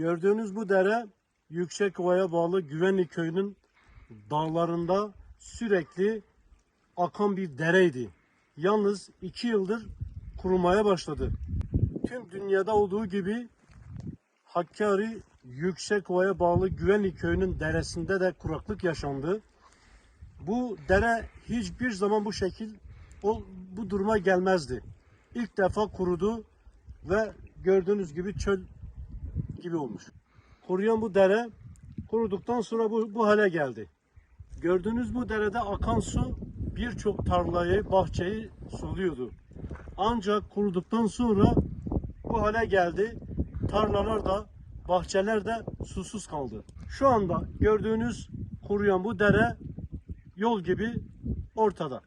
Gördüğünüz bu dere Yüksekova'ya bağlı Güvenli köyünün dağlarında sürekli akan bir dereydi. Yalnız iki yıldır kurumaya başladı. Tüm dünyada olduğu gibi Hakkari Yüksekova'ya bağlı Güvenli köyünün deresinde de kuraklık yaşandı. Bu dere hiçbir zaman bu şekil o, bu duruma gelmezdi. İlk defa kurudu ve gördüğünüz gibi çöl gibi olmuş. Kuruyan bu dere kuruduktan sonra bu, bu hale geldi. Gördüğünüz bu derede akan su birçok tarlayı, bahçeyi suluyordu. Ancak kuruduktan sonra bu hale geldi. Tarlalar da, bahçeler de susuz kaldı. Şu anda gördüğünüz kuruyan bu dere yol gibi ortada.